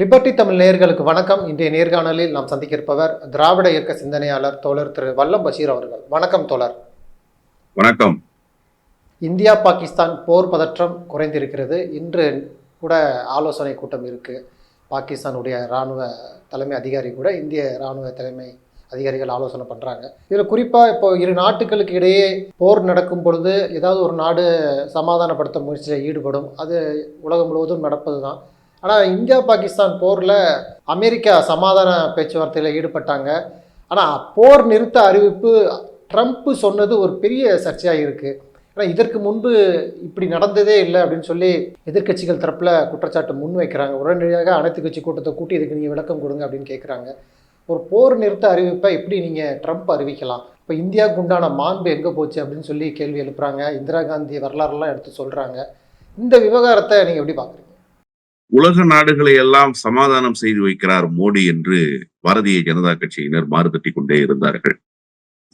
Liberty Tamil நேயர்களுக்கு வணக்கம். இன்றைய நேர்காணலில் நாம் சந்திக்க இருப்பவர் திராவிட இயக்க சிந்தனையாளர் தோழர் திரு வல்லம் பஷீர் அவர்கள். வணக்கம் தோழர். வணக்கம். இந்தியா பாகிஸ்தான் போர் பதற்றம் குறைந்திருக்கிறது. இன்று கூட ஆலோசனை கூட்டம் இருக்கு. பாகிஸ்தானுடைய இராணுவ தலைமை அதிகாரி கூட இந்திய இராணுவ தலைமை அதிகாரிகள் ஆலோசனை பண்ணுறாங்க இதில் குறிப்பாக இப்போ இரு நாட்டுகளுக்கு இடையே போர் நடக்கும் பொழுது ஏதாவது ஒரு நாடு சமாதானப்படுத்த முயற்சியில் ஈடுபடும். அது உலகம் முழுவதும் நடப்பது தான் ஆனால் இந்தியா பாகிஸ்தான் போரில் அமெரிக்கா சமாதான பேச்சுவார்த்தையில் ஈடுபட்டாங்க. ஆனால் போர் நிறுத்த அறிவிப்பு ட்ரம்ப் சொன்னது ஒரு பெரிய சர்ச்சையாக இருக்குது ஆனால் இதற்கு முன்பு இப்படி நடந்ததே இல்லை அப்படின்னு சொல்லி எதிர்க்கட்சிகள் தரப்பில் குற்றச்சாட்டு முன் வைக்கிறாங்க. உடனடியாக அனைத்து கட்சி கூட்டத்தை கூட்டி இதுக்கு நீங்கள் விளக்கம் கொடுங்க அப்படின்னு கேட்குறாங்க ஒரு போர் நிறுத்த அறிவிப்பை எப்படி நீங்கள் ட்ரம்ப் அறிவிக்கலாம்? இப்போ இந்தியாவுக்கு உண்டான மாண்பு எங்கே போச்சு அப்படின்னு சொல்லி கேள்வி எழுப்புறாங்க. இந்திரா காந்தி வரலாறுலாம் எடுத்து சொல்கிறாங்க இந்த விவகாரத்தை நீங்கள் எப்படி பார்க்குறீங்க உலக நாடுகளை எல்லாம் சமாதானம் செய்து வைக்கிறார் மோடி என்று பாரதிய ஜனதா கட்சியினர் மாறுதட்டி கொண்டே இருந்தார்கள்.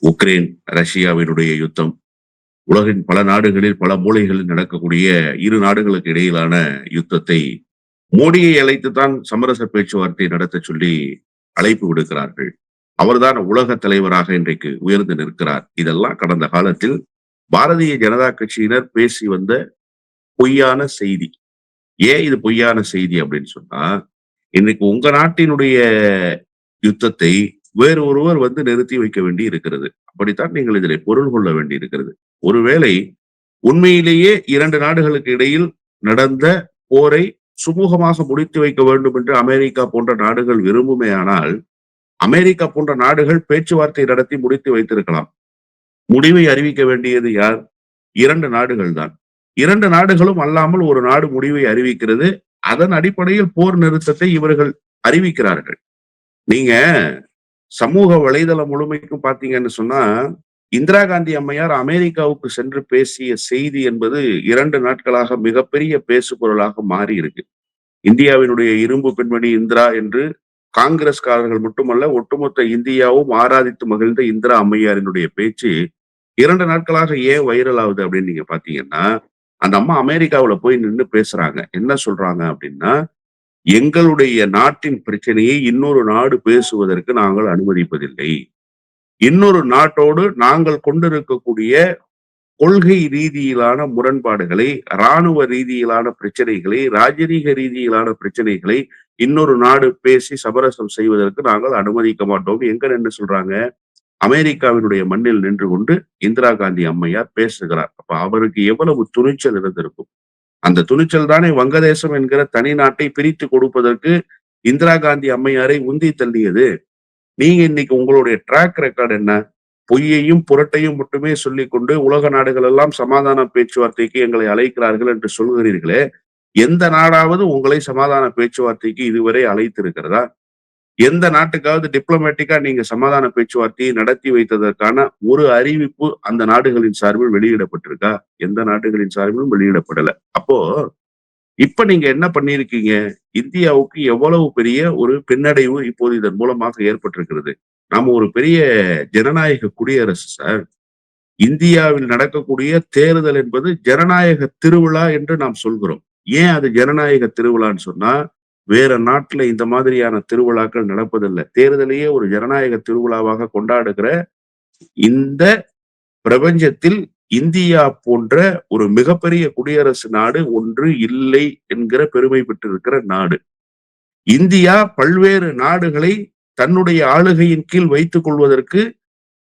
உக்ரைன் ரஷ்யாவினுடைய யுத்தம் உலகின் பல நாடுகளில் பல மூலைகளில் நடக்கக்கூடிய இரு நாடுகளுக்கு இடையிலான யுத்தத்தை மோடியை அழைத்துத்தான் சமரச பேச்சுவார்த்தை நடத்த சொல்லி அழைப்பு விடுக்கிறார்கள். அவர்தான் உலக தலைவராக இன்றைக்கு உயர்ந்து நிற்கிறார். இதெல்லாம் கடந்த காலத்தில் பாரதிய ஜனதா கட்சியினர் பேசி வந்த பொய்யான செய்தி. ஏன் இது பொய்யான செய்தி அப்படின்னு சொன்னா இன்னைக்கு உங்க நாட்டினுடைய யுத்தத்தை வேறு ஒருவர் வந்து நிறுத்தி வைக்க வேண்டி இருக்கிறது. அப்படித்தான் நீங்கள் இதில் பொருள் கொள்ள வேண்டி இருக்கிறது. ஒருவேளை உண்மையிலேயே இரண்டு நாடுகளுக்கு இடையில் நடந்த போரை சுமூகமாக முடித்து வைக்க வேண்டும் என்று அமெரிக்கா போன்ற நாடுகள் விரும்புமே ஆனால் அமெரிக்கா போன்ற நாடுகள் பேச்சுவார்த்தை நடத்தி முடித்து வைத்திருக்கலாம். முடிவை அறிவிக்க வேண்டியது யார்? இரண்டு நாடுகள் தான் இரண்டு நாடுகளும் அல்லாமல் ஒரு நாடு முடிவை அறிவிக்கிறது. அதன் அடிப்படையில் போர் நிறுத்தத்தை இவர்கள் அறிவிக்கிறார்கள். நீங்க சமூக வலைதளம் முழுமைக்கும் பாத்தீங்கன்னு சொன்னா இந்திரா காந்தி அம்மையார் அமெரிக்காவுக்கு சென்று பேசிய செய்தி என்பது இரண்டு நாட்களாக மிகப்பெரிய பேசு பொருளாக மாறி இருக்கு இந்தியாவினுடைய இரும்பு பெண்மணி இந்திரா என்று காங்கிரஸ்காரர்கள் மட்டுமல்ல ஒட்டுமொத்த இந்தியாவும் ஆராதித்து மகிழ்ந்த இந்திரா அம்மையாரினுடைய பேச்சு இரண்டு நாட்களாக ஏன் வைரல் ஆகுது அப்படின்னு நீங்க பாத்தீங்கன்னா அந்த அம்மா அமெரிக்காவில் போய் நின்று பேசுறாங்க. என்ன சொல்றாங்க அப்படின்னா எங்களுடைய நாட்டின் பிரச்சனையை இன்னொரு நாடு பேசுவதற்கு நாங்கள் அனுமதிப்பதில்லை. இன்னொரு நாட்டோடு நாங்கள் கொண்டிருக்கக்கூடிய கொள்கை ரீதியிலான முரண்பாடுகளை இராணுவ ரீதியிலான பிரச்சனைகளை ராஜரீக ரீதியிலான பிரச்சனைகளை இன்னொரு நாடு பேசி சமரசம் செய்வதற்கு நாங்கள் அனுமதிக்க மாட்டோம். எங்க நின்று சொல்றாங்க? அமெரிக்காவினுடைய மண்ணில் நின்று கொண்டு இந்திரா காந்தி அம்மையார் பேசுகிறார். அப்ப அவருக்கு எவ்வளவு துணிச்சல் இருந்திருக்கும். அந்த துணிச்சல் தானே வங்கதேசம் என்கிற தனி நாட்டை பிரித்து கொடுப்பதற்கு இந்திரா காந்தி அம்மையாரை உந்தி தள்ளியது. நீங்க இன்னைக்கு உங்களுடைய ட்ராக் ரெக்கார்டு என்ன? பொய்யையும் புரட்டையும் மட்டுமே சொல்லி கொண்டு உலக நாடுகள் எல்லாம் சமாதான பேச்சுவார்த்தைக்கு எங்களை அழைக்கிறார்கள் என்று சொல்கிறீர்களே எந்த நாடாவது உங்களை சமாதான பேச்சுவார்த்தைக்கு இதுவரை அழைத்திருக்கிறதா? எந்த நாட்டுக்காவது டிப்ளமேட்டிக்கா நீங்க சமாதான பேச்சுவார்த்தையை நடத்தி வைத்ததற்கான ஒரு அறிவிப்பு அந்த நாடுகளின் சார்பில் வெளியிடப்பட்டிருக்கா? எந்த நாடுகளின் சார்பிலும் வெளியிடப்படல. அப்போ இப்ப நீங்க என்ன பண்ணிருக்கீங்க இந்தியாவுக்கு எவ்வளவு பெரிய ஒரு பின்னடைவு இப்போது இதன் மூலமாக ஏற்பட்டிருக்கிறது? நாம ஒரு பெரிய ஜனநாயக குடியரசு சார். இந்தியாவில் நடக்கக்கூடிய தேர்தல் என்பது ஜனநாயக திருவிழா என்று நாம் சொல்கிறோம். ஏன் அது ஜனநாயக திருவிழான்னு சொன்னா வேற நாட்டுல இந்த மாதிரியான திருவிழாக்கள் நடப்பதில்லை. தேர்தலையே ஒரு ஜனநாயக திருவிழாவாக கொண்டாடுகிற இந்த பிரபஞ்சத்தில் இந்தியா போன்ற ஒரு மிகப்பெரிய குடியரசு நாடு ஒன்று இல்லை என்கிற பெருமை பெற்றிருக்கிற நாடு. இந்தியா பல்வேறு நாடுகளை தன்னுடைய ஆளுகையின் கீழ் வைத்துக் கொள்வதற்கு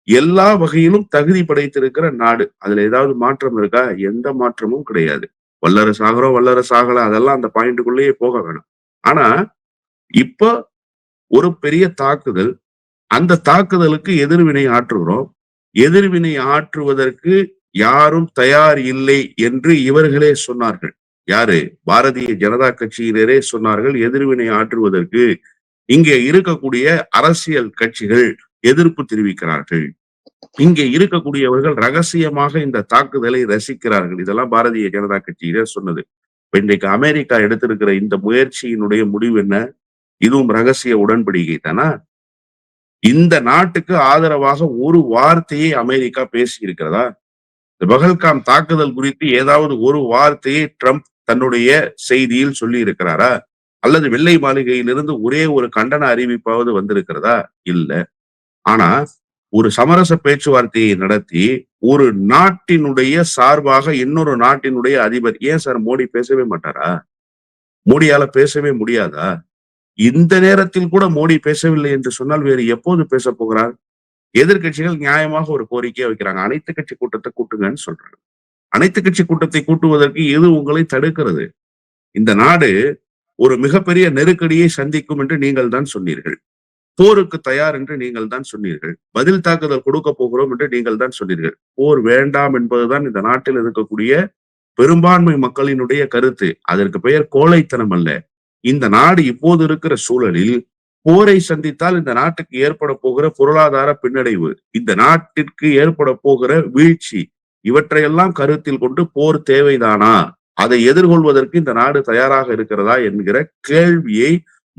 எல்லா வகையிலும் தகுதி படைத்திருக்கிற நாடு. அதுல ஏதாவது மாற்றம் இருக்கா? எந்த மாற்றமும் கிடையாது. வல்லரசு ஆகிறோம் வல்லரசு ஆகல அதெல்லாம் அந்த பாயிண்ட்டுக்குள்ளேயே போக வேணும். ஆனா இப்ப ஒரு பெரிய தாக்குதல் அந்த தாக்குதலுக்கு எதிர்வினை ஆற்றுகிறோம். எதிர்வினை ஆற்றுவதற்கு யாரும் தயார் இல்லை என்று இவர்களே சொன்னார்கள். யாரு? பாரதிய ஜனதா கட்சியினரே சொன்னார்கள் எதிர்வினை ஆற்றுவதற்கு இங்கே இருக்கக்கூடிய அரசியல் கட்சிகள் எதிர்ப்பு தெரிவிக்கிறார்கள். இங்கே இருக்கக்கூடியவர்கள் ரகசியமாக இந்த தாக்குதலை ரசிக்கிறார்கள். இதெல்லாம் பாரதிய ஜனதா கட்சியினர் சொன்னது. இப்ப இன்றைக்கு அமெரிக்கா எடுத்திருக்கிற இந்த முயற்சியினுடைய முடிவு என்ன? இதுவும் ரகசிய உடன்படிக்கை தானா? இந்த நாட்டுக்கு ஆதரவாக ஒரு வார்த்தையை அமெரிக்கா பேசி இருக்கிறதா இந்த பகல்காம் தாக்குதல் குறித்து ஏதாவது ஒரு வார்த்தையை ட்ரம்ப் தன்னுடைய செய்தியில் சொல்லி இருக்கிறாரா அல்லது வெள்ளை மாளிகையிலிருந்து ஒரே ஒரு கண்டன அறிவிப்பாவது வந்திருக்கிறதா? இல்ல. ஆனா ஒரு சமரச பேச்சுவார்த்தையை நடத்தி ஒரு நாட்டினுடைய சார்பாக இன்னொரு நாட்டினுடைய அதிபர். ஏன் சார் மோடி பேசவே மாட்டாரா? மோடியால பேசவே முடியாதா? இந்த நேரத்தில் கூட மோடி பேசவில்லை என்று சொன்னால் வேறு எப்போது பேச போகிறார்? எதிர்க்கட்சிகள் நியாயமாக ஒரு கோரிக்கையை வைக்கிறாங்க. அனைத்து கட்சி கூட்டத்தை கூட்டுங்கன்னு சொல்றாங்க. அனைத்து கட்சி கூட்டத்தை கூட்டுவதற்கு எது உங்களை தடுக்கிறது? இந்த நாடு ஒரு மிகப்பெரிய நெருக்கடியை சந்திக்கும் என்று நீங்கள் தான் சொன்னீர்கள். போருக்கு தயார் என்று நீங்கள் தான் சொன்னீர்கள். பதில் தாக்குதல் கொடுக்க போகிறோம் என்று நீங்கள் தான் சொன்னீர்கள். போர் வேண்டாம் என்பதுதான் இந்த நாட்டில் இருக்கக்கூடிய பெரும்பான்மை மக்களினுடைய கருத்து. அதற்கு பெயர் கோழைத்தனம் அல்ல. இந்த நாடு இப்போது இருக்கிற சூழலில் போரை சந்தித்தால் இந்த நாட்டுக்கு ஏற்பட போகிற பொருளாதார பின்னடைவு இந்த நாட்டிற்கு ஏற்பட போகிற வீழ்ச்சி இவற்றையெல்லாம் கருத்தில் கொண்டு போர் தேவைதானா? அதை எதிர்கொள்வதற்கு இந்த நாடு தயாராக இருக்கிறதா என்கிற கேள்வியை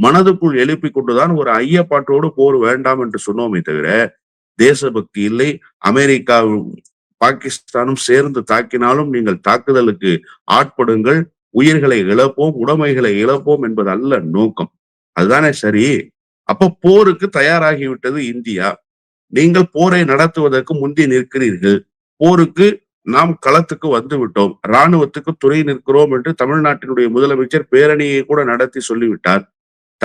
மனதுக்குள் எழுப்பிக் கொண்டுதான் ஒரு ஐயப்பாட்டோடு போர் வேண்டாம் என்று சொன்னோமே தவிர தேசபக்தி இல்லை. அமெரிக்காவும் பாகிஸ்தானும் சேர்ந்து தாக்கினாலும் நீங்கள் தாக்குதலுக்கு ஆட்படுங்கள். உயிர்களை இழப்போம் உடைமைகளை இழப்போம் என்பது அல்ல நோக்கம். அதுதானே சரி? அப்ப போருக்கு தயாராகிவிட்டது இந்தியா. நீங்கள் போரை நடத்துவதற்கு முந்தி நிற்கிறீர்கள். போருக்கு நாம் களத்துக்கு வந்து விட்டோம் இராணுவத்துக்கு துணை நிற்கிறோம் என்று தமிழ்நாட்டினுடைய முதலமைச்சர் பேரணியை கூட நடத்தி சொல்லிவிட்டார்.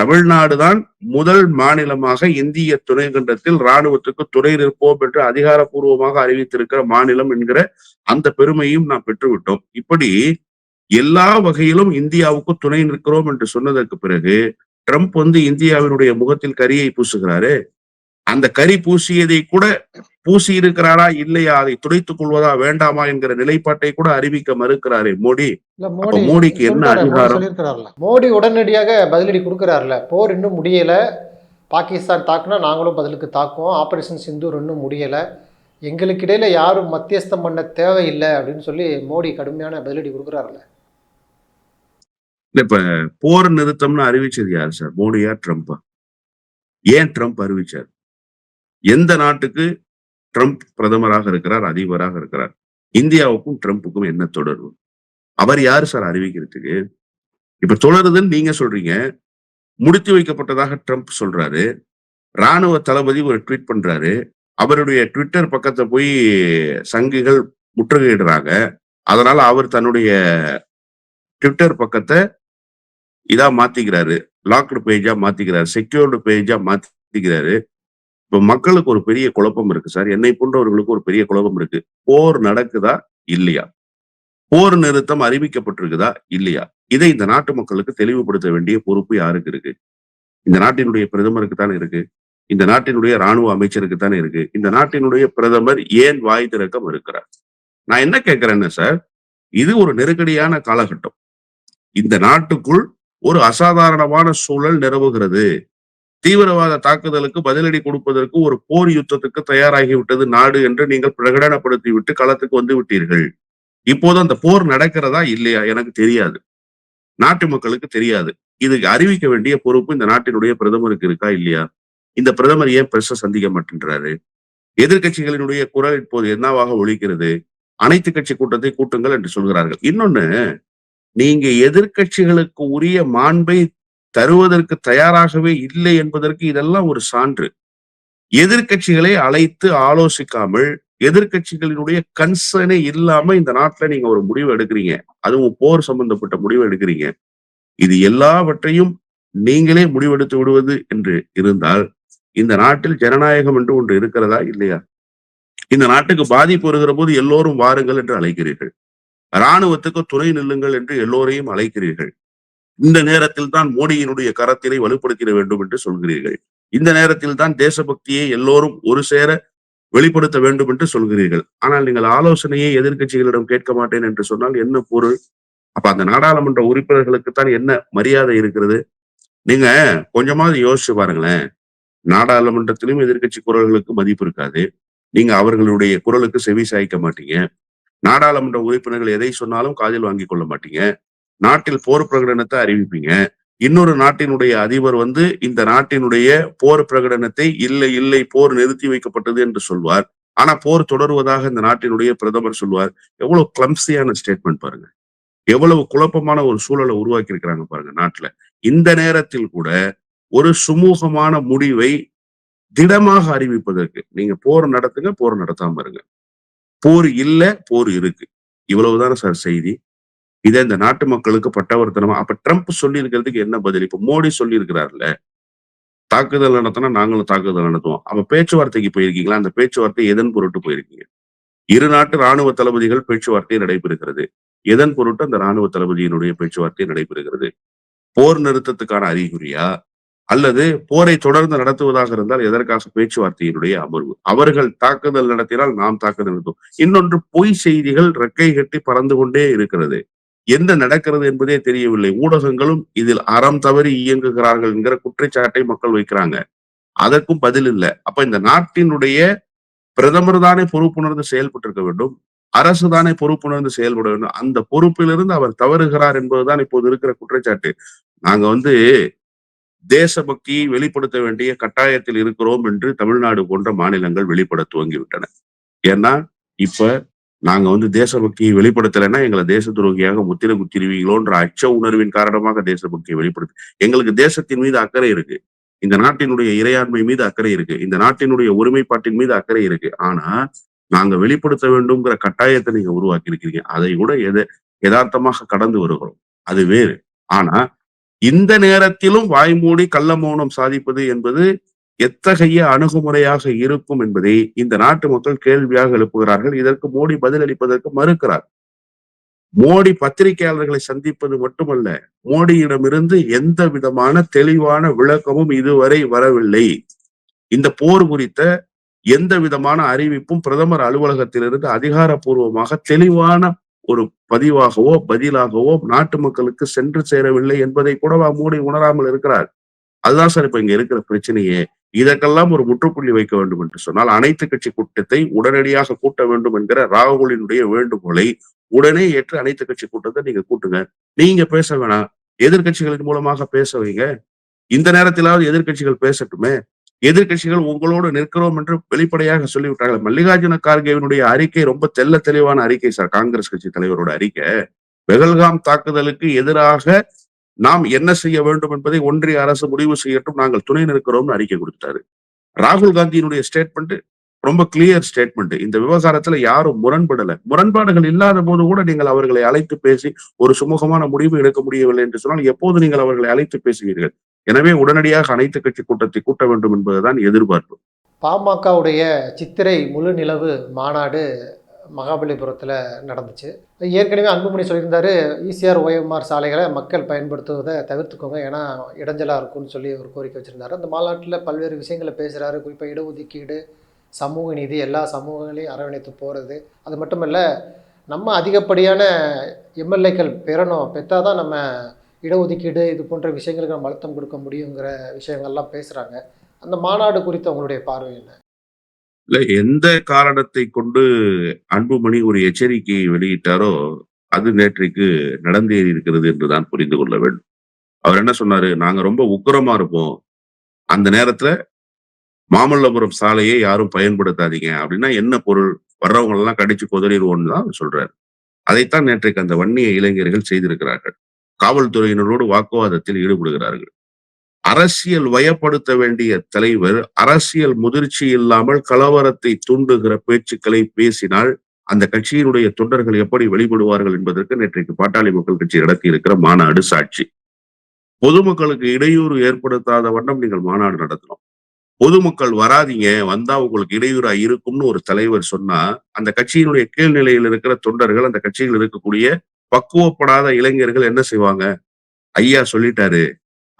தமிழ்நாடுதான் முதல் மாநிலமாக இந்திய துணைக்கண்டத்தில் இராணுவத்துக்கு துணை நிற்போம் என்று அதிகாரப்பூர்வமாக அறிவித்திருக்கிற மாநிலம் என்கிற அந்த பெருமையும் நாம் பெற்றுவிட்டோம். இப்படி எல்லா வகையிலும் இந்தியாவுக்கு துணை நிற்கிறோம் என்று சொன்னதற்கு பிறகு ட்ரம்ப் வந்து இந்தியாவினுடைய முகத்தில் கரியை பூசுகிறாரு அந்த கரி பூசியதை கூட பூசி இருக்கிறாரா இல்லையா? அதை துடைத்துக் கொள்வதா வேண்டாமா என்கிற நிலைப்பாட்டை கூட அறிவிக்க மறுக்கிறாரே மோடி. மோடிக்கு என்ன அதிகாரம்? மோடி உடனடியாக பதிலடி கொடுக்கிறார்ல. போர் இன்னும் முடியல. பாகிஸ்தான் தாக்குனா நாங்களும் பதிலுக்கு தாக்குவோம். ஆபரேஷன் சிந்தூர் இன்னும் முடியல. எங்களுக்கு இடையில யாரும் மத்தியஸ்தம் பண்ண தேவையில்லை அப்படின்னு சொல்லி மோடி கடுமையான பதிலடி கொடுக்குறாருல்ல இல்ல இப்ப போர் நிறுத்தம்னு அறிவிச்சது யார் சார்? மோடியா ட்ரம்ப்பா? ஏன் ட்ரம்ப் அறிவிச்சார்? எந்த நாட்டுக்கு ட்ரம்ப் பிரதமராக இருக்கிறார் அதிபராக இருக்கிறார்? இந்தியாவுக்கும் ட்ரம்ப்புக்கும் என்ன தொடர்பு? அவர் யாரு சார் அறிவிக்கிறதுக்கு? இப்ப தொடருதுன்னு நீங்க சொல்றீங்க. முடித்து வைக்கப்பட்டதாக ட்ரம்ப் சொல்றாரு. ராணுவ தளபதி ஒரு ட்வீட் பண்றாரு. அவருடைய ட்விட்டர் பக்கத்தை போய் சங்கிகள் முற்றுகையிடுறாங்க. அதனால அவர் தன்னுடைய ட்விட்டர் பக்கத்தை இதா மாத்திக்கிறாரு. லாக்டு பேஜா மாத்திக்கிறாரு. செக்யூர்டு பேஜா மாத்திக்கிறாரு. இப்ப மக்களுக்கு ஒரு பெரிய குழப்பம் இருக்கு சார். என்னை போன்றவர்களுக்கு ஒரு பெரிய குழப்பம் இருக்கு. போர் நடக்குதா? இல்லையா? போர் நிறுத்தம் அறிவிக்கப்பட்டிருக்குதா? இல்லையா? இதை இந்த நாட்டு மக்களுக்கு தெளிவுபடுத்த வேண்டிய பொறுப்பு யாருக்கு இருக்கு? இந்த நாட்டினுடைய பிரதமருக்கு தானே இருக்கு. இந்த நாட்டினுடைய ராணுவ அமைச்சருக்கு தானே இருக்கு. இந்த நாட்டினுடைய பிரதமர் ஏன் வாய் திறக்கம் இருக்கிறார்? நான் என்ன கேட்கிறேன்னு சார் இது ஒரு நெருக்கடியான காலகட்டம். இந்த நாட்டுக்குள் ஒரு அசாதாரணமான சூழல் நிலவுகிறது. தீவிரவாத தாக்குதலுக்கு பதிலடி கொடுப்பதற்கு ஒரு போர் யுத்தத்துக்கு தயாராகிவிட்டது நாடு என்று நீங்கள் பிரகடனப்படுத்தி விட்டு களத்துக்கு வந்து விட்டீர்கள். இப்போது அந்த போர் நடக்கிறதா இல்லையா எனக்கு தெரியாது. நாட்டு மக்களுக்கு தெரியாது. இதுக்கு அறிவிக்க வேண்டிய பொறுப்பு இந்த நாட்டினுடைய பிரதமருக்கு இருக்கா இல்லையா? இந்த பிரதமர் ஏன் பிரச சந்திக்க மாட்டேன்றாரு? எதிர்கட்சிகளினுடைய குரல் இப்போது என்னவாக ஒழிக்கிறது அனைத்து கட்சி கூட்டத்தை கூட்டுங்கள் என்று சொல்கிறார்கள். இன்னொன்னு நீங்க எதிர்க்கட்சிகளுக்கு உரிய மாண்பை தருவதற்கு தயாராகவே இல்லை என்பதற்கு இதெல்லாம் ஒரு சான்று. எதிர்க்கட்சிகளை அழைத்து ஆலோசிக்காமல் எதிர்க்கட்சிகளினுடைய கன்சர்னே இல்லாம இந்த நாட்டுல நீங்க ஒரு முடிவு எடுக்கிறீங்க. அதுவும் போர் சம்பந்தப்பட்ட முடிவு எடுக்கிறீங்க. இது எல்லாவற்றையும் நீங்களே முடிவெடுத்து விடுவது என்று இருந்தால் இந்த நாட்டில் ஜனநாயகம் என்று ஒன்று இருக்கிறதா இல்லையா? இந்த நாட்டுக்கு பாதிப்பு வருகிற போது எல்லோரும் வாருங்கள் என்று அழைக்கிறீர்கள். இராணுவத்துக்கு துணை நில்லுங்கள் என்று எல்லோரையும் அழைக்கிறீர்கள். இந்த நேரத்தில் தான் மோடியினுடைய கரத்தினை வலுப்படுத்திட வேண்டும் என்று சொல்கிறீர்கள். இந்த நேரத்தில் தான் தேசபக்தியை எல்லோரும் ஒரு சேர வெளிப்படுத்த வேண்டும் என்று சொல்கிறீர்கள். ஆனால் நீங்கள் ஆலோசனையை எதிர்க்கட்சிகளிடம் கேட்க மாட்டேன் என்று சொன்னால் என்ன பொருள்? அப்ப அந்த நாடாளுமன்ற உறுப்பினர்களுக்கு தான் என்ன மரியாதை இருக்கிறது? நீங்க கொஞ்சமாவது யோசிச்சு பாருங்களேன். நாடாளுமன்றத்திலும் எதிர்க்கட்சி குரல்களுக்கு மதிப்பு இருக்காது. நீங்க அவர்களுடைய குரலுக்கு செவி சாய்க்க மாட்டீங்க. நாடாளுமன்ற உறுப்பினர்கள் எதை சொன்னாலும் காதில் வாங்கிக் கொள்ள மாட்டீங்க. நாட்டில் போர் பிரகடனத்தை அறிவிப்பீங்க. இன்னொரு நாட்டினுடைய அதிபர் வந்து இந்த நாட்டினுடைய போர் பிரகடனத்தை இல்லை இல்லை போர் நிறுத்தி வைக்கப்பட்டது என்று சொல்வார். ஆனா போர் தொடருவதாக இந்த நாட்டினுடைய பிரதமர் சொல்வார். எவ்வளவு கிளம்சியான ஸ்டேட்மெண்ட் பாருங்க. எவ்வளவு குழப்பமான ஒரு சூழலை உருவாக்கி இருக்கிறாங்க பாருங்க நாட்டுல. இந்த நேரத்தில் கூட ஒரு சுமூகமான முடிவை திடமாக அறிவிப்பதற்கு நீங்க போர் நடத்துங்க போர் நடத்தாம இருங்க. போர் இல்ல போர் இருக்கு. இவ்வளவுதானே சார் செய்தி? இதை இந்த நாட்டு மக்களுக்கு பட்டவர்த்தனமா? அப்ப ட்ரம்ப் சொல்லியிருக்கிறதுக்கு என்ன பதில்? இப்ப மோடி சொல்லியிருக்கிறாருல்ல தாக்குதல் நடத்தினா நாங்களும் தாக்குதல் நடத்துவோம். அப்ப பேச்சுவார்த்தைக்கு போயிருக்கீங்களா? அந்த பேச்சுவார்த்தை எதன் பொருட்டு போயிருக்கீங்க? இரு நாட்டு ராணுவ தளபதிகள் பேச்சுவார்த்தை நடைபெறுகிறது. எதன் பொருட்டு அந்த ராணுவ தளபதியினுடைய பேச்சுவார்த்தை நடைபெறுகிறது? போர் நிறுத்தத்துக்கான அறிகுறியா? அல்லது போரை தொடர்ந்து நடத்துவதாக இருந்தால் எதற்காக பேச்சுவார்த்தையினுடைய அமர்வு? அவர்கள் தாக்குதல் நடத்தினால் நாம் தாக்குதல் நடத்துவோம். இன்னொன்று பொய் செய்திகள் ரெக்கை கட்டி பறந்து கொண்டே இருக்கிறது. என்ன நடக்கிறது என்பதே தெரியவில்லை. ஊடகங்களும் இதில் அறம் தவறி இயங்குகிறார்கள் என்கிற குற்றச்சாட்டை மக்கள் வைக்கிறாங்க. அதற்கும் பதில் இல்லை. அப்ப இந்த நாட்டினுடைய பிரதமர் தானே பொறுப்புணர்ந்து செயல்பட்டிருக்க வேண்டும். அரசு தானே பொறுப்புணர்ந்து செயல்பட வேண்டும். அந்த பொறுப்பிலிருந்து அவர் தவறுகிறார் என்பதுதான் இப்போது இருக்கிற குற்றச்சாட்டு. நாங்க வந்து தேசபக்தியை வெளிப்படுத்த வேண்டிய கட்டாயத்தில் இருக்கிறோம் என்று தமிழ்நாடு போன்ற மாநிலங்கள் வெளிப்பட துவங்கிவிட்டன. ஏன்னா இப்ப நாங்க வந்து தேசபக்தியை வெளிப்படுத்தலைன்னா எங்களை தேச துரோகியாக முத்திரை குத்திருவீங்களோன்ற அச்ச உணர்வின் காரணமாக தேசபக்தியை வெளிப்படுத்து. எங்களுக்கு தேசத்தின் மீது அக்கறை இருக்கு. இந்த நாட்டினுடைய இறையாண்மை மீது அக்கறை இருக்கு. இந்த நாட்டினுடைய ஒருமைப்பாட்டின் மீது அக்கறை இருக்கு. ஆனா நாங்க வெளிப்படுத்த வேண்டும்ங்கிற கட்டாயத்தை நீங்க உருவாக்கி இருக்கிறீங்க அதை கூட எத யதார்த்தமாக கடந்து வருகிறோம். அது வேறு. ஆனா இந்த நேரத்திலும் வாய்மூடி கள்ள மௌனம் சாதிப்பது என்பது எத்தகைய அணுகுமுறையாக இருக்கும் என்பதை இந்த நாட்டு மக்கள் கேள்வியாக எழுப்புகிறார்கள். இதற்கு மோடி பதிலளிப்பதற்கு மறுக்கிறார். மோடி பத்திரிகையாளர்களை சந்திப்பது மட்டுமல்ல மோடியிடமிருந்து எந்த விதமான தெளிவான விளக்கமும் இதுவரை வரவில்லை. இந்த போர் குறித்த எந்த விதமான அறிவிப்பும் பிரதமர் அலுவலகத்திலிருந்து அதிகாரப்பூர்வமாக தெளிவான ஒரு பதிவாகவோ பதிலாகவோ நாட்டு மக்களுக்கு சென்று சேரவில்லை என்பதை கூட மோடி உணராமல் இருக்கிறார்? அதுதான் சார் இப்ப இங்க இருக்கிற பிரச்சனையே. இதற்கெல்லாம் ஒரு முற்றுப்புள்ளி வைக்க வேண்டும் என்று சொன்னால் அனைத்து கட்சி கூட்டத்தை உடனடியாக கூட்ட வேண்டும் என்கிற ராகுலினுடைய வேண்டுகோளை உடனே ஏற்று அனைத்து கட்சி கூட்டத்தை நீங்க கூட்டுங்க. நீங்க பேச வேணாம். எதிர்கட்சிகளின் மூலமாக பேச வைங்க. இந்த நேரத்திலாவது எதிர்கட்சிகள் பேசட்டுமே. எதிர்கட்சிகள் உங்களோடு நிற்கிறோம் என்று வெளிப்படையாக சொல்லிவிட்டார்கள். மல்லிகார்ஜுன கார்கேவினுடைய அறிக்கை ரொம்ப தெல்ல தெளிவான அறிக்கை சார் காங்கிரஸ் கட்சி தலைவரோட அறிக்கை. பெகல்காம் தாக்குதலுக்கு எதிராக நாம் என்ன செய்ய வேண்டும் என்பதை ஒன்றிய அரசு முடிவு செய்யட்டும் நாங்கள் துணை நிற்கிறோம்னு அறிக்கை கொடுத்துட்டாரு ராகுல் காந்தியினுடைய ஸ்டேட்மெண்ட் ரொம்ப கிளியர் ஸ்டேட்மெண்ட் இந்த விவகாரத்துல யாரும் முரண்படல. முரண்பாடுகள் இல்லாத போது கூட நீங்கள் அவர்களை அழைத்து பேசி ஒரு சுமூகமான முடிவு எடுக்க முடியவில்லை என்று சொன்னால் எப்போது நீங்கள் அவர்களை அழைத்து பேசுவீர்கள்? எனவே உடனடியாக அனைத்து கட்சி கூட்டத்தை கூட்ட வேண்டும் என்பதுதான் எதிர்பார்ப்பு. பாமகவுடைய சித்திரை முழு நிலவு மாநாடு மகாபலிபுரத்தில் நடந்துச்சு. ஏற்கனவே அன்புமணி சொல்லியிருந்தார் ஈசிஆர் ஓஎம்ஆர் சாலைகளை மக்கள் பயன்படுத்துவதை தவிர்த்துக்கோங்க ஏன்னா இடைஞ்சலாக இருக்கும்னு சொல்லி ஒரு கோரிக்கை வச்சுருந்தாரு. அந்த மாநாட்டில் பல்வேறு விஷயங்களை பேசுகிறாரு குறிப்பாக இடஒதுக்கீடு சமூக நீதி எல்லா சமூகங்களையும் அரவணைத்து போகிறது அது மட்டும் இல்லை நம்ம அதிகப்படியான எம்எல்ஏக்கள் பெறணும். பெற்றால் தான் நம்ம இடஒதுக்கீடு இது போன்ற விஷயங்களுக்கு நம்ம அழுத்தம் கொடுக்க முடியுங்கிற விஷயங்கள்லாம் பேசுகிறாங்க அந்த மாநாடு குறித்து அவங்களுடைய பார்வை என்ன? இல்ல எந்த காரணத்தை கொண்டு அன்புமணி ஒரு எச்சரிக்கையை வெளியிட்டாரோ அது நேற்றைக்கு நடந்தேறி இருக்கிறது என்றுதான் புரிந்து கொள்ள வேண்டும். அவர் என்ன சொன்னாரு? நாங்க ரொம்ப உக்கிரமா இருப்போம். அந்த நேரத்துல மாமல்லபுரம் சாலையை யாரும் பயன்படுத்தாதீங்க அப்படின்னா என்ன பொருள்? வர்றவங்க எல்லாம் கடிச்சு கொதறிடுவோம்னு தான் சொல்றாரு. அதைத்தான் நேற்றைக்கு அந்த வன்னிய இளைஞர்கள் செய்திருக்கிறார்கள். காவல்துறையினரோடு வாக்குவாதத்தில் ஈடுபடுகிறார்கள். அரசியல் வயப்படுத்த வேண்டிய தலைவர் அரசியல் முதிர்ச்சி இல்லாமல் கலவரத்தை தூண்டுகிற பேச்சுக்களை பேசினால் அந்த கட்சியினுடைய தொண்டர்கள் எப்படி வெளிப்படுவார்கள் என்பதற்கு நேற்றைக்கு பாட்டாளி மக்கள் கட்சி நடத்தி இருக்கிற மாநாடு சாட்சி. பொதுமக்களுக்கு இடையூறு ஏற்படுத்தாத வண்ணம் நீங்கள் மாநாடு நடத்தணும். பொதுமக்கள் வராதீங்க வந்தா உங்களுக்கு இடையூறா இருக்கும்னு ஒரு தலைவர் சொன்னா அந்த கட்சியினுடைய கீழ்நிலையில் இருக்கிற தொண்டர்கள் அந்த கட்சியில் இருக்கக்கூடிய பக்குவப்படாத இளைஞர்கள் என்ன செய்வாங்க? ஐயா சொல்லிட்டாரு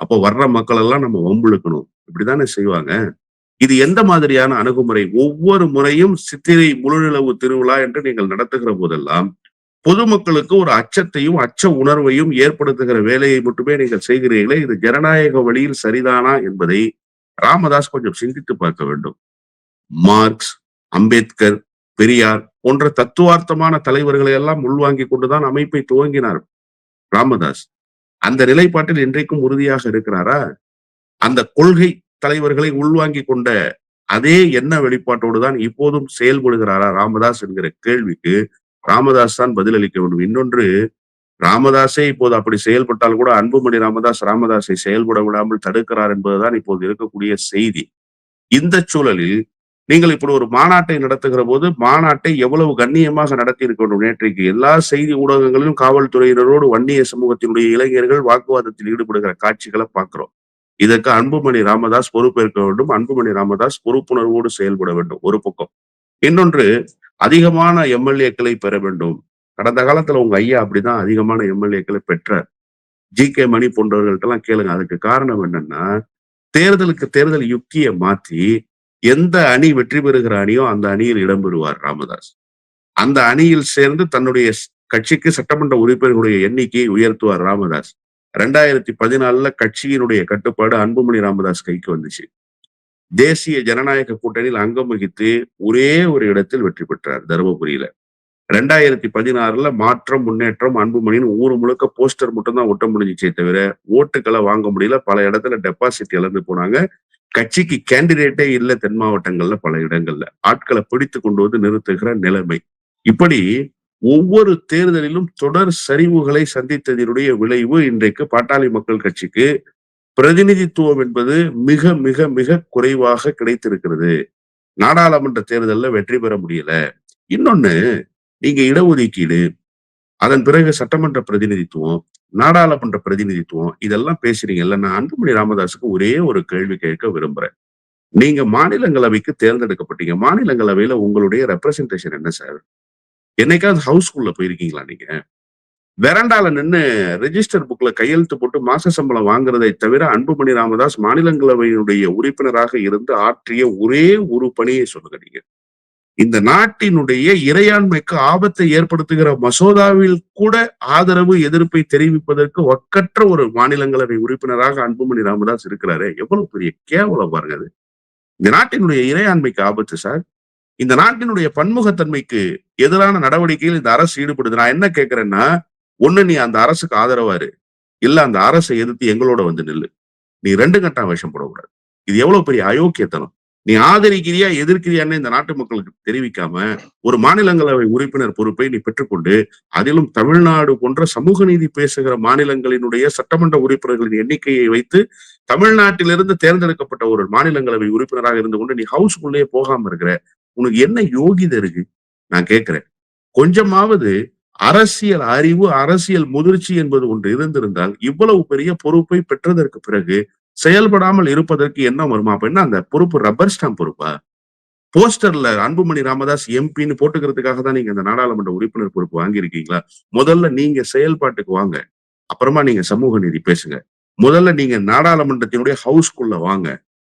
அப்போ வர்ற மக்கள் எல்லாம் நம்ம வம்புழுக்கணும். இப்படித்தானே செய்வாங்க? இது எந்த மாதிரியான அணுகுமுறை? ஒவ்வொரு முறையும் சித்திரை முழுநிலவு திருவிழா என்று நீங்கள் நடத்துகிற போதெல்லாம் பொதுமக்களுக்கு ஒரு அச்சத்தையும் அச்ச உணர்வையும் ஏற்படுத்துகிற வேலையை மட்டுமே நீங்கள் செய்கிறீர்களே. இது ஜனநாயக வழியில் சரிதானா என்பதை ராமதாஸ் கொஞ்சம் சிந்தித்து பார்க்க வேண்டும். மார்க்ஸ் அம்பேத்கர் பெரியார் போன்ற தத்துவார்த்தமான தலைவர்களை எல்லாம் உள்வாங்கி கொண்டுதான் அமைப்பை துவங்கினார் ராமதாஸ். அந்த நிலைப்பாட்டில் இன்றைக்கும் உறுதியாக இருக்கிறாரா? அந்த கொள்கை தலைவர்களை உள்வாங்கி கொண்ட அதே எண்ண வெளிப்பாட்டோடு தான் இப்போதும் செயல்படுகிறாரா ராமதாஸ் என்கிற கேள்விக்கு ராமதாஸ் தான் பதிலளிக்க வேண்டும். இன்னொன்று ராமதாஸே இப்போது அப்படி செயல்பட்டால் கூட அன்புமணி ராமதாஸ் ராமதாஸை செயல்பட விடாமல் தடுக்கிறார் என்பதுதான் இப்போது இருக்கக்கூடிய செய்தி. இந்த சூழலில் நீங்கள் இப்படி ஒரு மாநாட்டை நடத்துகிற போது மாநாட்டை எவ்வளவு கண்ணியமாக நடத்தி இருக்க வேண்டும்? நேற்றைக்கு எல்லா செய்தி ஊடகங்களிலும் காவல்துறையினரோடு வன்னிய சமூகத்தினுடைய இளைஞர்கள் வாக்குவாதத்தில் ஈடுபடுகிற காட்சிகளை பார்க்கிறோம். இதற்கு அன்புமணி ராமதாஸ் பொறுப்பேற்க வேண்டும். அன்புமணி ராமதாஸ் பொறுப்புணர்வோடு செயல்பட வேண்டும். ஒரு பக்கம். இன்னொன்று அதிகமான எம்எல்ஏக்களை பெற வேண்டும். கடந்த காலத்துல உங்க ஐயா அப்படிதான் அதிகமான எம்எல்ஏக்களை பெற்றார். ஜி கே மணி போன்றவர்கள்ட்ட எல்லாம் கேளுங்க. அதுக்கு காரணம் என்னன்னா தேர்தலுக்கு தேர்தல் யுக்தியை மாத்தி எந்த அணி வெற்றி பெறுகிற அணியோ அந்த அணியில் இடம்பெறுவார் ராமதாஸ். அந்த அணியில் சேர்ந்து தன்னுடைய கட்சிக்கு சட்டமன்ற உறுப்பினர்களுடைய எண்ணிக்கையை உயர்த்துவார் ராமதாஸ். ரெண்டாயிரத்தி பதினாலுல கட்சியினுடைய கட்டுப்பாடு அன்புமணி ராமதாஸ் கைக்கு வந்துச்சு. தேசிய ஜனநாயக கூட்டணியில் அங்கம் வகித்து ஒரே ஒரு இடத்தில் வெற்றி பெற்றார் தருமபுரியில. ரெண்டாயிரத்தி பதினாறுல மாற்றம் முன்னேற்றம் அன்புமணின்னு ஊர் முழுக்க போஸ்டர் மட்டும் தான் ஒட்ட முடிஞ்சிச்சே தவிர ஓட்டுக்களை வாங்க முடியல. பல இடத்துல டெபாசிட் இழந்து போனாங்க. கட்சிக்கு கேண்டிடேட்டே இல்ல தென் மாவட்டங்கள்ல பல இடங்கள்ல. ஆட்களை பிடித்து கொண்டு வந்து நிறுத்துகிற நிலைமை. இப்படி ஒவ்வொரு தேர்தலிலும் தொடர் சரிவுகளை சந்தித்ததனுடைய விளைவு இன்றைக்கு பாட்டாளி மக்கள் கட்சிக்கு பிரதிநிதித்துவம் என்பது மிக மிக மிக குறைவாக கிடைத்திருக்கிறது. நாடாளுமன்ற தேர்தலில் வெற்றி பெற முடியல. இன்னொன்னு நீங்க இடஒதுக்கீடு அதன் பிறகு சட்டமன்ற பிரதிநிதித்துவம் நாடாளுமன்ற பிரதிநிதித்துவம் இதெல்லாம் பேசுறீங்கல்ல நான் அன்புமணி ராமதாஸுக்கு ஒரே ஒரு கேள்வி கேட்க விரும்புறேன். நீங்க மாநிலங்களவைக்கு தேர்ந்தெடுக்கப்பட்டீங்க. மாநிலங்களவையில உங்களுடைய ரெப்ரசன்டேஷன் என்ன சார் என்னைக்காவது ஹவுஸ்குள்ள போயிருக்கீங்களா நீங்க? வெரண்டால நின்னு ரெஜிஸ்டர் புக்ல கையெழுத்து போட்டு மாச சம்பளம் வாங்குறதை தவிர அன்புமணி ராமதாஸ் மாநிலங்களவையினுடைய உறுப்பினராக இருந்து ஆற்றிய ஒரே ஒரு பணியை சொல்லுங்க நீங்க. இந்த நாட்டினுடைய இறையாண்மைக்கு ஆபத்தை ஏற்படுத்துகிற மசோதாவில் கூட ஆதரவு எதிர்ப்பை தெரிவிப்பதற்கு ஒக்கற்ற ஒரு மாநிலங்களவை உறுப்பினராக அன்புமணி ராமதாஸ் இருக்கிறாரு. எவ்வளவு பெரிய கேவலம் பாருங்க அது. இந்த நாட்டினுடைய இறையாண்மைக்கு ஆபத்து சார். இந்த நாட்டினுடைய பன்முகத்தன்மைக்கு எதிரான நடவடிக்கையில் இந்த அரசு ஈடுபடுது. நான் என்ன கேட்கிறேன்னா ஒண்ணு நீ அந்த அரசுக்கு ஆதரவாரு. இல்ல அந்த அரசை எதிர்த்து எங்களோட வந்து நில்லு. நீ ரெண்டு கட்டம் வேஷம் போடக்கூடாது. இது எவ்வளவு பெரிய அயோக்கியத்தனம். நீ ஆதரிக்கிறியா எதிர்க்கிறியான்னு இந்த நாட்டு மக்களுக்கு தெரிவிக்காம ஒரு மாநிலங்களவை உறுப்பினர் பொறுப்பை நீ பெற்றுக்கொண்டு அதிலும் தமிழ்நாடு போன்ற சமூக நீதி பேசுகிற மாநிலங்களினுடைய சட்டமன்ற உறுப்பினர்களின் எண்ணிக்கையை வைத்து தமிழ்நாட்டிலிருந்து தேர்ந்தெடுக்கப்பட்ட ஒரு மாநிலங்களவை உறுப்பினராக இருந்து கொண்டு நீ ஹவுஸ்குள்ளேயே போகாம இருக்கிற உனக்கு என்ன யோகிதை இருக்கு? நான் கேட்கிறேன். கொஞ்சமாவது அரசியல் அறிவு அரசியல் முதிர்ச்சி என்பது ஒன்று இருந்திருந்தால் இவ்வளவு பெரிய பொறுப்பை பெற்றதற்கு பிறகு செயல்படாமல் இருப்பதற்கு என்ன வருமா அப்ப என்ன அந்த பொறுப்பு ரப்பர் ஸ்டாம்ப் பொறுப்பா? போஸ்டர்ல அன்புமணி ராமதாஸ் எம்பின்னு போட்டுக்கிறதுக்காக தான் நீங்க இந்த நாடாளுமன்ற உறுப்பினர் பொறுப்பு வாங்கியிருக்கீங்களா? முதல்ல நீங்க செயல்பாட்டுக்கு வாங்க. அப்புறமா நீங்க சமூக நீதி பேசுங்க. முதல்ல நீங்க நாடாளுமன்றத்தினுடைய ஹவுஸ்குள்ள வாங்க.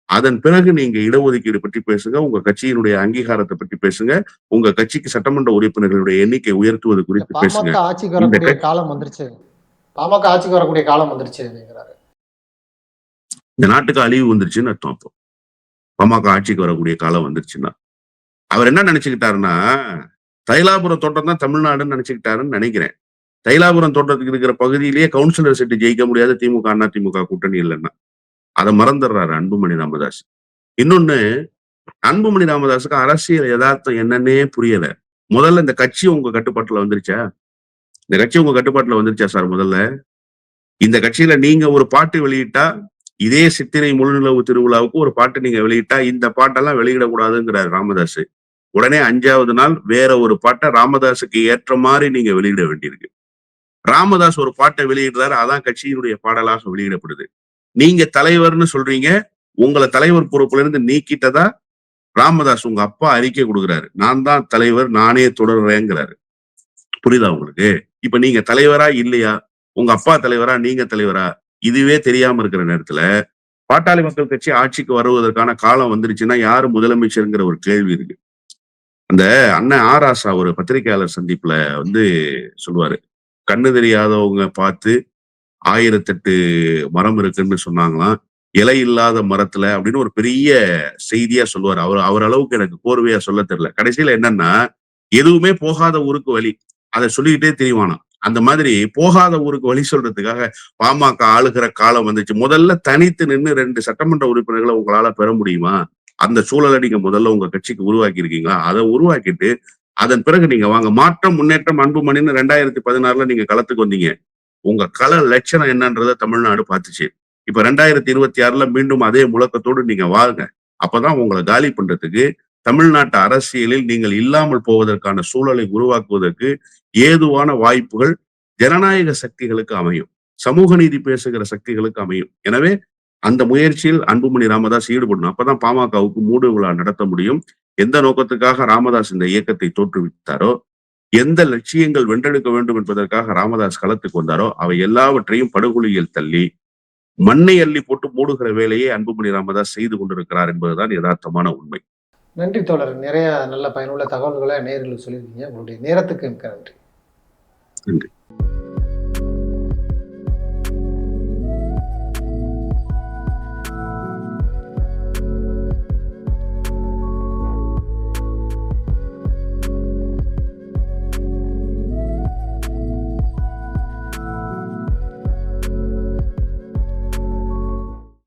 அதன் பிறகு நீங்க இடஒதுக்கீடு பற்றி பேசுங்க. உங்க கட்சியினுடைய அங்கீகாரத்தை பற்றி பேசுங்க. உங்க கட்சிக்கு சட்டமன்ற உறுப்பினர்களுடைய எண்ணிக்கை உயர்த்துவது குறித்து பேசுங்க. ஆட்சிக்கு வரக்கூடிய காலம் வந்துருச்சு. பாமக ஆட்சிக்கு வரக்கூடிய காலம் வந்துருச்சு இந்த நாட்டுக்கு அழிவு வந்துருச்சுன்னு அர்த்தம் அப்போ. பாமக ஆட்சிக்கு வரக்கூடிய காலம் வந்துருச்சுன்னா. அவர் என்ன நினைச்சுக்கிட்டாருன்னா தைலாபுரம் தோட்டம் தான் தமிழ்நாடுன்னு நினைச்சுக்கிட்டாருன்னு நினைக்கிறேன். தைலாபுரம் தோட்டத்துக்கு இருக்கிற பகுதியிலேயே கவுன்சிலர் சீட்டு ஜெயிக்க முடியாத திமுக அண்ணா திமுக கூட்டணி இல்லைன்னா. அதை மறந்துடுறாரு அன்புமணி ராமதாஸ். இன்னொன்னு அன்புமணி ராமதாஸுக்கு அரசியல் யதார்த்தம் என்னன்னே புரியல. முதல்ல இந்த கட்சி உங்க கட்டுப்பாட்டுல வந்துருச்சா? இந்த கட்சி உங்க கட்டுப்பாட்டுல வந்துருச்சா சார் முதல்ல? இந்த கட்சியில நீங்க ஒரு பாட்டு வெளியிட்டா இதே சித்திரை முழுநிலவு திருவிழாவுக்கு ஒரு பாட்டு நீங்க வெளியிட்டா இந்த பாட்டெல்லாம் வெளியிடக்கூடாதுங்கிறார் ராமதாஸ் உடனே அஞ்சாவது நாள் வேற ஒரு பாட்டை ராமதாஸுக்கு ஏற்ற மாதிரி நீங்க வெளியிட வேண்டியிருக்கு. ராமதாஸ் ஒரு பாட்டை வெளியிடுறாரு அதான் கட்சியினுடைய பாடலாக வெளியிடப்படுது. நீங்க தலைவர்னு சொல்றீங்க உங்களை தலைவர் பொறுப்புல இருந்து நீக்கிட்டதா ராமதாஸ் உங்க அப்பா அறிக்கை கொடுக்குறாரு. நான் தான் தலைவர் நானே தொடர்றேங்கிறாரு. புரியுதா உங்களுக்கு? இப்ப நீங்க தலைவரா இல்லையா? உங்க அப்பா தலைவரா நீங்க தலைவரா? இதுவே தெரியாம இருக்கிற நேரத்துல பாட்டாளி மக்கள் கட்சி ஆட்சிக்கு வருவதற்கான காலம் வந்துருச்சுன்னா யாரு முதலமைச்சருங்கிற ஒரு கேள்வி இருக்கு. அந்த அண்ணன் ஆராசா ஒரு பத்திரிகையாளர் சந்திப்புல வந்து சொல்லுவாரு கண்ணு தெரியாதவங்க பார்த்து ஆயிரத்தெட்டு மரம் இருக்குன்னு சொன்னாங்களாம் இலை இல்லாத மரத்துல அப்படின்னு ஒரு பெரிய செய்தியா சொல்லுவார். அவர் அவர் அளவுக்கு எனக்கு கோர்வையா சொல்ல தெரியல. கடைசியில என்னன்னா எதுவுமே போகாத ஊருக்கு வழி. அதை சொல்லிக்கிட்டே தெரியவானா அந்த மாதிரி போகாத ஊருக்கு வழி சொல்றதுக்காக பாமக ஆளுகிற காலம் வந்துச்சு. முதல்ல தனித்து நின்று ரெண்டு சட்டமன்ற உறுப்பினர்களை உங்களால பெற முடியுமா? அந்த சூழலை நீங்க முதல்ல உங்க கட்சிக்கு உருவாக்கி இருக்கீங்களா அதை உருவாக்கிட்டு அதன் பிறகு நீங்க வாங்க. மாற்றம் முன்னேற்றம் அன்புமணின்னு ரெண்டாயிரத்தி பதினாறுல நீங்க களத்துக்கு வந்தீங்க. உங்க கல லட்சணம் என்னன்றதை தமிழ்நாடு பார்த்துச்சு. இப்ப ரெண்டாயிரத்தி இருபத்தி ஆறுல மீண்டும் அதே முழக்கத்தோடு நீங்க வாங்க. அப்பதான் உங்களை காலி பண்றதுக்கு தமிழ்நாட்டு அரசியலில் நீங்கள் இல்லாமல் போவதற்கான சூழலை உருவாக்குவதற்கு ஏதுவான வாய்ப்புகள் ஜனநாயக சக்திகளுக்கு அமையும். சமூக நீதி பேசுகிற சக்திகளுக்கு அமையும். எனவே அந்த முயற்சியில் அன்புமணி ராமதாஸ் ஈடுபடணும். அப்பதான் பாமகவுக்கு மூடு விழா நடத்த முடியும். எந்த நோக்கத்துக்காக ராமதாஸ் இந்த இயக்கத்தை தோற்றுவித்தாரோ எந்த லட்சியங்கள் வென்றெடுக்க வேண்டும் என்பதற்காக ராமதாஸ் களத்துக்கு வந்தாரோ அவை எல்லாவற்றையும் படுகொலியில் தள்ளி மண்ணை அள்ளி போட்டு மூடுகிற வேலையை அன்புமணி ராமதாஸ் செய்து கொண்டிருக்கிறார் என்பதுதான் யதார்த்தமான உண்மை. நன்றி தோழர். நிறைய நல்ல பயனுள்ள தகவல்களை நேரில் சொல்லியிருக்கீங்க. உங்களுடைய நேரத்துக்கு மிக்க நன்றி. நன்றி.